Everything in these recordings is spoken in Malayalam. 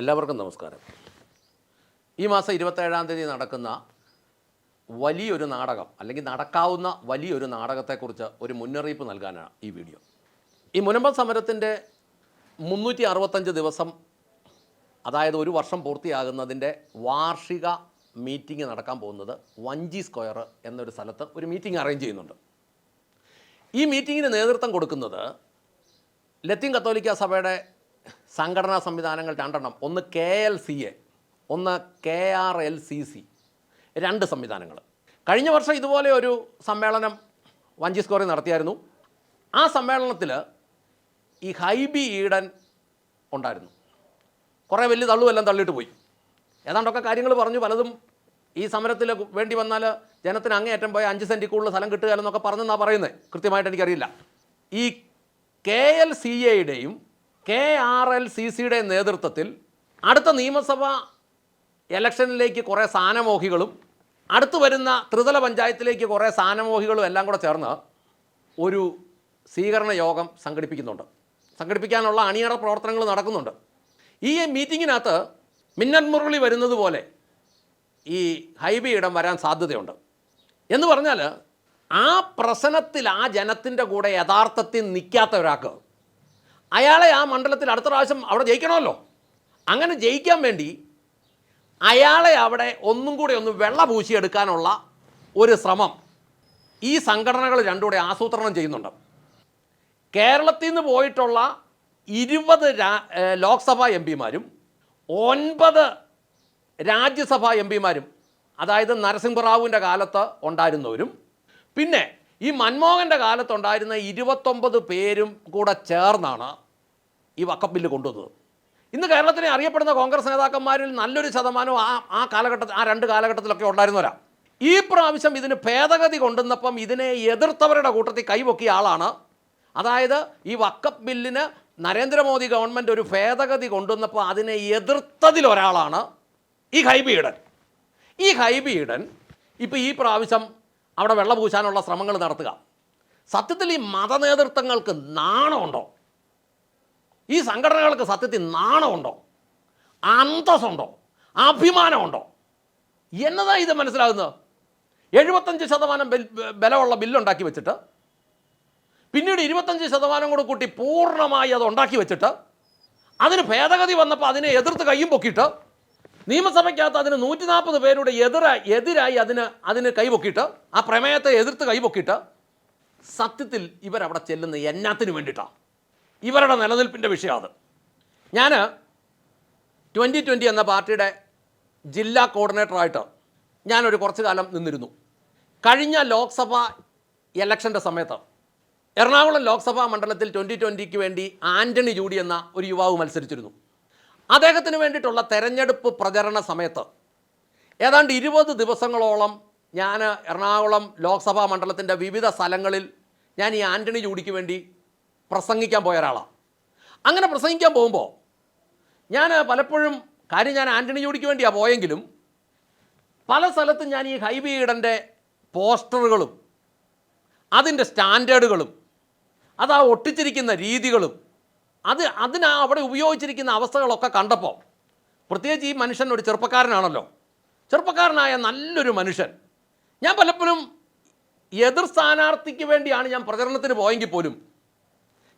എല്ലാവർക്കും നമസ്കാരം. ഈ മാസം ഇരുപത്തേഴാം തീയതി നടക്കുന്ന വലിയൊരു നാടകം അല്ലെങ്കിൽ നടക്കാവുന്ന വലിയൊരു നാടകത്തെക്കുറിച്ച് ഒരു മുന്നറിയിപ്പ് നൽകാനാണ് ഈ വീഡിയോ. ഈ മുനമ്പം സമരത്തിന്റെ മുന്നൂറ്റി അറുപത്തഞ്ച് ദിവസം അതായത് ഒരു വർഷം പൂർത്തിയാകുന്നതിന്റെ വാർഷിക മീറ്റിംഗ് നടക്കാൻ പോകുന്നത് വഞ്ചി സ്ക്വയർ എന്നൊരു സ്ഥലത്ത് ഒരു മീറ്റിംഗ് അറേഞ്ച് ചെയ്യുന്നുണ്ട്. ഈ മീറ്റിങ്ങിന് നേതൃത്വം കൊടുക്കുന്നത് ലത്തീൻ കത്തോലിക്ക സഭയുടെ സംഘടനാ സംവിധാനങ്ങൾ രണ്ടെണ്ണം. ഒന്ന് കെ എൽ സി എ ഒന്ന് K R L C C. രണ്ട് സംവിധാനങ്ങൾ. കഴിഞ്ഞ വർഷം ഇതുപോലെ ഒരു സമ്മേളനം വഞ്ചി സ്കോറിൽ നടത്തിയായിരുന്നു. ആ സമ്മേളനത്തിൽ ഈ ഹൈബി ഈഡൻ ഉണ്ടായിരുന്നു. കുറേ വലിയ തള്ളുമെല്ലാം തള്ളിയിട്ട് പോയി. ഏതാണ്ടൊക്കെ കാര്യങ്ങൾ പറഞ്ഞു. പലതും ഈ സമരത്തിൽ വേണ്ടി വന്നാൽ ജനത്തിന് അങ്ങേയറ്റം പോയ അഞ്ച് സെന്റിൽ കൂടുതൽ സ്ഥലം കിട്ടുകയെന്നൊക്കെ പറഞ്ഞെന്നാണ് പറയുന്നത്. കൃത്യമായിട്ട് എനിക്കറിയില്ല. ഈ കെ എൽ സി എയുടെയും കെ ആർ എൽ സി സിയുടെ നേതൃത്വത്തിൽ അടുത്ത നിയമസഭ ഇലക്ഷനിലേക്ക് കുറേ സ്ഥാനമോഹികളും അടുത്തു വരുന്ന ത്രിതല പഞ്ചായത്തിലേക്ക് കുറേ സ്ഥാനമോഹികളും എല്ലാം കൂടെ ചേർന്ന് ഒരു സ്വീകരണ യോഗം സംഘടിപ്പിക്കുന്നുണ്ട്. സംഘടിപ്പിക്കാനുള്ള അണിയറ പ്രവർത്തനങ്ങൾ നടക്കുന്നുണ്ട്. ഈ മീറ്റിങ്ങിനകത്ത് മിന്നൽ മുരളി വരുന്നത് പോലെ ഈ ഹൈബി ഇടം വരാൻ സാധ്യതയുണ്ട്. എന്ന് പറഞ്ഞാൽ ആ പ്രശ്നത്തിൽ ആ ജനത്തിന്റെ കൂടെ യഥാർത്ഥത്തിൽ നിൽക്കാത്ത ഒരാൾക്ക് അയാളെ ആ മണ്ഡലത്തിൽ അടുത്ത പ്രാവശ്യം അവിടെ ജയിക്കണമല്ലോ. അങ്ങനെ ജയിക്കാൻ വേണ്ടി അയാളെ അവിടെ ഒന്നും കൂടി ഒന്ന് വെള്ള പൂശിയെടുക്കാനുള്ള ഒരു ശ്രമം ഈ സംഘടനകൾ രണ്ടുകൂടെ ആസൂത്രണം ചെയ്യുന്നുണ്ട്. കേരളത്തിൽ നിന്ന് പോയിട്ടുള്ള ഇരുപത് ലോക്സഭാ എം പിമാരും ഒൻപത് രാജ്യസഭാ എം പിമാരും അതായത് നരസിംഹറാവുവിന്റെ കാലത്ത് ഉണ്ടായിരുന്നവരും പിന്നെ ഈ മൻമോഹന്റെ കാലത്തുണ്ടായിരുന്ന ഇരുപത്തൊമ്പത് പേരും കൂടെ ചേർന്നാണ് ഈ വക്കപ്പ് ബില്ല് കൊണ്ടുവന്നത്. ഇന്ന് കേരളത്തിനെ അറിയപ്പെടുന്ന കോൺഗ്രസ് നേതാക്കന്മാരിൽ നല്ലൊരു ശതമാനം ആ ആ കാലഘട്ടത്തിൽ ആ രണ്ട് കാലഘട്ടത്തിലൊക്കെ ഉണ്ടായിരുന്നവരാ. ഈ പ്രാവശ്യം ഇതിന് ഭേദഗതി കൊണ്ടുവന്നപ്പം ഇതിനെ എതിർത്തവരുടെ കൂട്ടത്തിൽ കൈപൊക്കിയ ആളാണ്. അതായത് ഈ വക്കപ്പ് ബില്ലിന് നരേന്ദ്രമോദി ഗവൺമെന്റ് ഒരു ഭേദഗതി കൊണ്ടുവന്നപ്പോൾ അതിനെ എതിർത്തതിലൊരാളാണ് ഈ ഹൈബി ഈഡൻ ഈ ഹൈബി ഈഡൻ ഇപ്പോൾ ഈ പ്രാവശ്യം അവിടെ വെള്ളം പൂശാനുള്ള ശ്രമങ്ങൾ നടത്തുക. സത്യത്തിൽ ഈ മതനേതൃത്വങ്ങൾക്ക് നാണമുണ്ടോ? ഈ സംഘടനകൾക്ക് സത്യത്തിൽ നാണമുണ്ടോ? അന്തസ്സുണ്ടോ? അഭിമാനമുണ്ടോ? എന്നതാ ഇത് മനസ്സിലാകുന്നത്? എഴുപത്തഞ്ച് ശതമാനം ബലമുള്ള ബില്ലുണ്ടാക്കി വെച്ചിട്ട് പിന്നീട് ഇരുപത്തഞ്ച് ശതമാനം കൂടെ കൂട്ടി പൂർണമായി അത് ഉണ്ടാക്കി വെച്ചിട്ട് അതിന് ഭേദഗതി വന്നപ്പോൾ അതിനെ എതിർത്ത് കയ്യും പൊക്കിയിട്ട് നിയമസഭയ്ക്കകത്ത് അതിന് നൂറ്റി നാൽപ്പത് പേരുടെ എതിരായി എതിരായി അതിന് അതിന് കൈപൊക്കിയിട്ട് ആ പ്രമേയത്തെ എതിർത്ത് കൈപൊക്കിയിട്ട് സത്യത്തിൽ ഇവരവിടെ ചെല്ലുന്ന എന്നാത്തിന് വേണ്ടിയിട്ടാണ് ഇവരുടെ നിലനിൽപ്പിന്റെ വിഷയം അത്. ഞാൻ ട്വന്റി ട്വന്റി എന്ന പാർട്ടിയുടെ ജില്ലാ കോർഡിനേറ്ററായിട്ട് ഞാനൊരു കുറച്ച് കാലം നിന്നിരുന്നു. കഴിഞ്ഞ ലോക്സഭ ഇലക്ഷന്റെ സമയത്ത് എറണാകുളം ലോക്സഭാ മണ്ഡലത്തിൽ ട്വന്റി ട്വന്റിക്ക് വേണ്ടി ആന്റണി ജൂഡി എന്ന ഒരു യുവാവ് മത്സരിച്ചിരുന്നു. അദ്ദേഹത്തിന് വേണ്ടിയിട്ടുള്ള തെരഞ്ഞെടുപ്പ് പ്രചരണ സമയത്ത് ഏതാണ്ട് ഇരുപത് ദിവസങ്ങളോളം ഞാൻ എറണാകുളം ലോക്സഭാ മണ്ഡലത്തിന്റെ വിവിധ സ്ഥലങ്ങളിൽ ഞാൻ ഈ ആന്റണി ജൂഡിക്ക് വേണ്ടി പ്രസംഗിക്കാൻ പോയ ഒരാളാണ്. അങ്ങനെ പ്രസംഗിക്കാൻ പോകുമ്പോൾ ഞാൻ പലപ്പോഴും കാര്യം ഞാൻ ആന്റണി ജൂഡിക്ക് വേണ്ടിയാണ് പോയെങ്കിലും പല സ്ഥലത്തും ഞാൻ ഈ ഹൈബി ഈഡന്റെ പോസ്റ്ററുകളും അതിന്റെ സ്റ്റാൻഡേർഡുകളും അത് ആ ഒട്ടിച്ചിരിക്കുന്ന രീതികളും അത് അതിനാ അവിടെ ഉപയോഗിച്ചിരിക്കുന്ന അവസ്ഥകളൊക്കെ കണ്ടപ്പോൾ പ്രത്യേകിച്ച് ഈ മനുഷ്യൻ ഒരു ചെറുപ്പക്കാരനാണല്ലോ. ചെറുപ്പക്കാരനായ നല്ലൊരു മനുഷ്യൻ. ഞാൻ പലപ്പോഴും എതിർ സ്ഥാനാർത്ഥിക്ക് വേണ്ടിയാണ് ഞാൻ പ്രചരണത്തിന് പോയെങ്കിൽ പോലും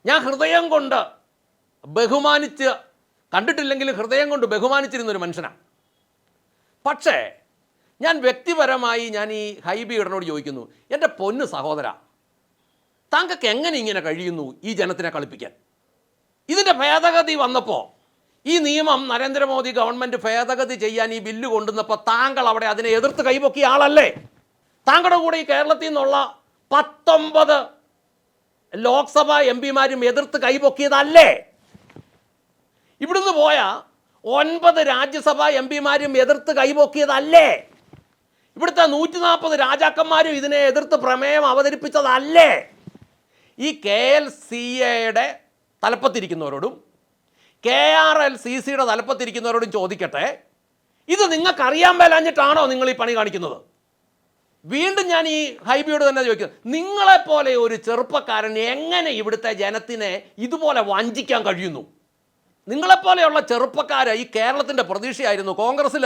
ഞാൻ ഹൃദയം കൊണ്ട് ബഹുമാനിച്ച് കണ്ടിട്ടില്ലെങ്കിലും ഹൃദയം കൊണ്ട് ബഹുമാനിച്ചിരുന്ന ഒരു മനുഷ്യനാണ്. പക്ഷേ ഞാൻ വ്യക്തിപരമായി ഞാൻ ഈ ഹൈബി ഇടനോട് ചോദിക്കുന്നു എന്റെ പൊന്ന് സഹോദര താങ്കൾക്ക് എങ്ങനെ ഇങ്ങനെ കഴിയുന്നു ഈ ജനത്തിനെ കളിപ്പിക്കാൻ? ഇതിന്റെ ഭേദഗതി വന്നപ്പോൾ ഈ നിയമം നരേന്ദ്രമോദി ഗവൺമെന്റ് ഭേദഗതി ചെയ്യാൻ ഈ ബില്ല് കൊണ്ടുവന്നപ്പോൾ താങ്കൾ അവിടെ അതിനെ എതിർത്ത് കൈപൊക്കിയ ആളല്ലേ? താങ്കളുടെ കൂടെ ഈ കേരളത്തിൽ നിന്നുള്ള പത്തൊമ്പത് ലോക്സഭാ എം പിമാരും എതിർത്ത് കൈപൊക്കിയതല്ലേ? ഇവിടുന്ന് പോയ ഒൻപത് രാജ്യസഭാ എം പിമാരും എതിർത്ത് കൈപൊക്കിയതല്ലേ? ഇവിടുത്തെ നൂറ്റി നാൽപ്പത് രാജാക്കന്മാരും ഇതിനെ എതിർത്ത് പ്രമേയം അവതരിപ്പിച്ചതല്ലേ? ഈ കെ എൽ സി എയുടെ തലപ്പത്തിരിക്കുന്നവരോടും കെ ആർ എൽ സി സിയുടെ തലപ്പത്തിരിക്കുന്നവരോടും ചോദിക്കട്ടെ ഇത് നിങ്ങൾക്കറിയാൻ മേലാഞ്ഞിട്ടാണോ നിങ്ങൾ ഈ പണി കാണിക്കുന്നത്? വീണ്ടും ഞാൻ ഈ ഹൈബിയോട് തന്നെ ചോദിക്കുന്നത് നിങ്ങളെപ്പോലെ ഒരു ചെറുപ്പക്കാരൻ എങ്ങനെ ഇവിടുത്തെ ജനത്തിനെ ഇതുപോലെ വഞ്ചിക്കാൻ കഴിയുന്നു? നിങ്ങളെപ്പോലെയുള്ള ചെറുപ്പക്കാർ ഈ കേരളത്തിന്റെ പ്രതീക്ഷയായിരുന്നു. കോൺഗ്രസ്സിൽ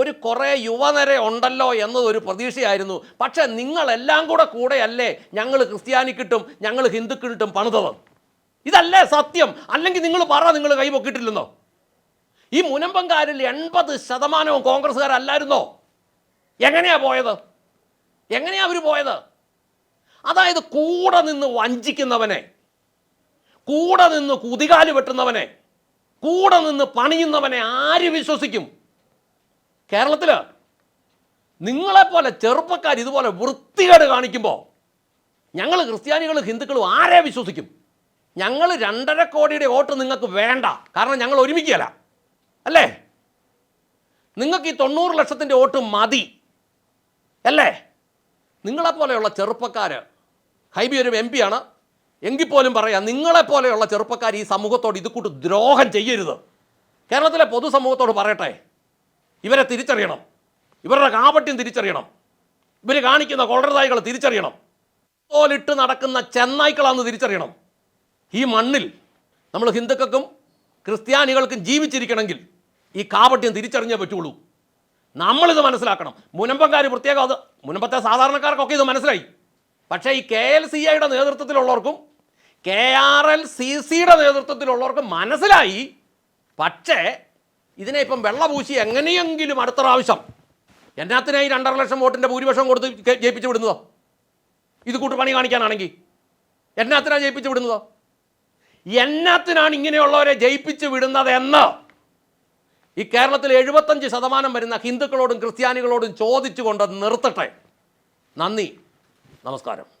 ഒരു കുറേ യുവനിര ഉണ്ടല്ലോ എന്നതൊരു പ്രതീക്ഷയായിരുന്നു. പക്ഷേ നിങ്ങളെല്ലാം കൂടെ കൂടെയല്ലേ ഞങ്ങൾ ക്രിസ്ത്യാനിക്കിട്ടും ഞങ്ങൾ ഹിന്ദുക്കളിട്ടും പണിതത്? ഇതല്ലേ സത്യം? അല്ലെങ്കിൽ നിങ്ങൾ പറ നിങ്ങൾ കൈ പൊക്കിയിട്ടില്ലെന്നോ? ഈ മുനമ്പങ്കാരിൽ എൺപത് ശതമാനവും കോൺഗ്രസ്സുകാരല്ലായിരുന്നോ? എങ്ങനെയാ പോയത്? എങ്ങനെയാ അവർ പോയത്? അതായത് കൂടെ നിന്ന് വഞ്ചിക്കുന്നവനെ കൂടെ നിന്ന് കുതികാൽ വെട്ടുന്നവനെ കൂടെ നിന്ന് പണിയുന്നവനെ ആര് വിശ്വസിക്കും? കേരളത്തിൽ നിങ്ങളെപ്പോലെ ചെറുപ്പക്കാർ ഇതുപോലെ വൃത്തികേട് കാണിക്കുമ്പോൾ ഞങ്ങൾ ക്രിസ്ത്യാനികളും ഹിന്ദുക്കളും ആരെ വിശ്വസിക്കും? ഞങ്ങൾ രണ്ടര കോടിയുടെ വോട്ട് നിങ്ങൾക്ക് വേണ്ട. കാരണം ഞങ്ങൾ ഒരുമിക്കുകയല്ല. അല്ലേ? നിങ്ങൾക്ക് ഈ തൊണ്ണൂറ് ലക്ഷത്തിന്റെ വോട്ട് മതി. അല്ലേ? നിങ്ങളെപ്പോലെയുള്ള ചെറുപ്പക്കാർ ഹൈബി ഒരു എം ആണ്. എങ്കിൽ പോലും പറയാം നിങ്ങളെപ്പോലെയുള്ള ചെറുപ്പക്കാർ ഈ സമൂഹത്തോട് ഇത് കൂട്ട് ദ്രോഹം ചെയ്യരുത്. കേരളത്തിലെ പൊതുസമൂഹത്തോട് പറയട്ടെ. ഇവരെ തിരിച്ചറിയണം. ഇവരുടെ കാപട്യം തിരിച്ചറിയണം. ഇവർ കാണിക്കുന്ന കൊളർതായികൾ തിരിച്ചറിയണം. തോലിട്ട് നടക്കുന്ന ചെന്നായ്ക്കളാണെന്ന് തിരിച്ചറിയണം. ഈ മണ്ണിൽ നമ്മൾ ഹിന്ദുക്കൾക്കും ക്രിസ്ത്യാനികൾക്കും ജീവിച്ചിരിക്കണമെങ്കിൽ ഈ കാപട്യം തിരിച്ചറിഞ്ഞേ പറ്റുള്ളൂ. നമ്മളിത് മനസ്സിലാക്കണം. മുനമ്പക്കാർ പ്രത്യേകം അത് മുനമ്പത്തെ സാധാരണക്കാർക്കൊക്കെ ഇത് മനസ്സിലായി. പക്ഷേ ഈ കെ എൽ സി ഐയുടെ നേതൃത്വത്തിലുള്ളവർക്കും കെ ആർ എൽ സി സിയുടെ നേതൃത്വത്തിലുള്ളവർക്കും മനസ്സിലായി. പക്ഷേ ഇതിനെ ഇപ്പം വെള്ളപൂശി എങ്ങനെയെങ്കിലും അടുത്ത പ്രാവശ്യം എന്നാത്തിനായി രണ്ടര ലക്ഷം വോട്ടിന്റെ ഭൂരിപക്ഷം കൊടുത്ത് ജയിപ്പിച്ചു വിടുന്നതോ? ഇത് കൂട്ടുപണി കാണിക്കാനാണെങ്കിൽ എന്നാത്തിനാണ് ജയിപ്പിച്ചു വിടുന്നതോ? എന്നാത്തിനാണ് ഇങ്ങനെയുള്ളവരെ ജയിപ്പിച്ച് വിടുന്നത് എന്ന് ഈ കേരളത്തിൽ എഴുപത്തഞ്ച് ശതമാനം വരുന്ന ഹിന്ദുക്കളോടും ക്രിസ്ത്യാനികളോടും ചോദിച്ചുകൊണ്ട് നിർത്തട്ടെ. നന്ദി. നമസ്കാരം.